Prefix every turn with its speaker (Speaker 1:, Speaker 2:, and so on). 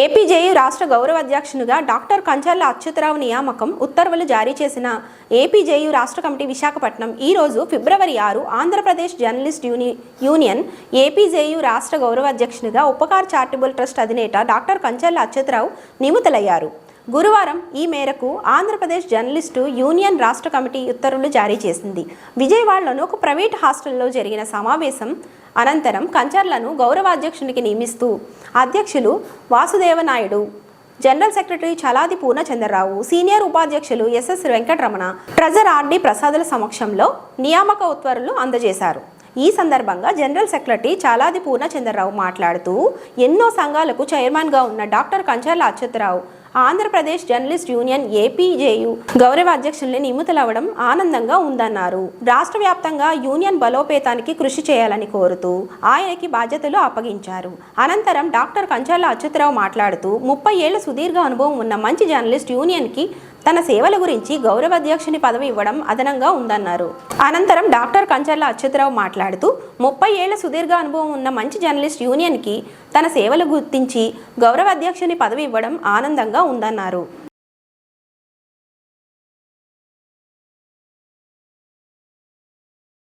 Speaker 1: APJU రాష్ట్ర గౌరవ అధ్యక్షునిగా డాక్టర్ కంచర్ల అచ్యుతరావు నియామకం ఉత్తర్వులు జారీ చేసిన ఏపీజేయు రాష్ట్ర కమిటీ విశాఖపట్నం ఈ రోజు ఫిబ్రవరి ఆరు Andhra Pradesh journalist uni union A P J U రాష్ట్ర గౌరవ అధ్యక్షునిగా ఉపకార్ చారిటబుల్ ట్రస్ట్ అధినేత డాక్టర్ కంచర్ల అచ్యుతరావు నియమితులయ్యారు. గురువారం ఈ మేరకు ఆంధ్రప్రదేశ్ జర్నలిస్టు యూనియన్ రాష్ట్ర కమిటీ ఉత్తర్వులు జారీ చేసింది. విజయవాడలోని ఒక ప్రైవేట్ హాస్టల్లో జరిగిన సమావేశం అనంతరం కంచర్లను గౌరవాధ్యక్షునికి నియమిస్తూ అధ్యక్షులు Vasudeva Naidu general secretary Chaladi Purnachandrarao senior ఉపాధ్యక్షులు S S Venkataramana treasurer R D Prasadula సమక్షంలో నియామక ఉత్తర్వులు అందజేశారు. ఈ సందర్భంగా జనరల్ సెక్రటరీ చాలాది పూర్ణచంద్రరావు మాట్లాడుతూ ఎన్నో సంఘాలకు చైర్మన్గా ఉన్న doctor Kancharla Achyutarao Andhra Pradesh journalist union A P J U గౌరవ అధ్యక్షుల్ని నియమితులవ్వడం ఆనందంగా ఉందన్నారు. రాష్ట్ర వ్యాప్తంగా యూనియన్ బలోపేతానికి కృషి చేయాలని కోరుతూ ఆయనకి బాధ్యతలు అప్పగించారు. అనంతరం డాక్టర్ కంచాల అచ్యుతరావు మాట్లాడుతూ ముప్పై ఏళ్ళ సుదీర్ఘ అనుభవం ఉన్న మంచి జర్నలిస్ట్ యూనియన్కి తన సేవల గురించి గౌరవాధ్యక్షుని పదవి ఇవ్వడం అదనంగా ఉందన్నారు. అనంతరం డాక్టర్ కంచర్ల అచ్యుతరావు మాట్లాడుతూ ముప్పై ఏళ్ళ సుదీర్ఘ అనుభవం ఉన్న మంచి జర్నలిస్ట్ యూనియన్కి తన సేవలు గుర్తించి గౌరవాధ్యక్షుని పదవి ఇవ్వడం ఆనందంగా ఉందన్నారు.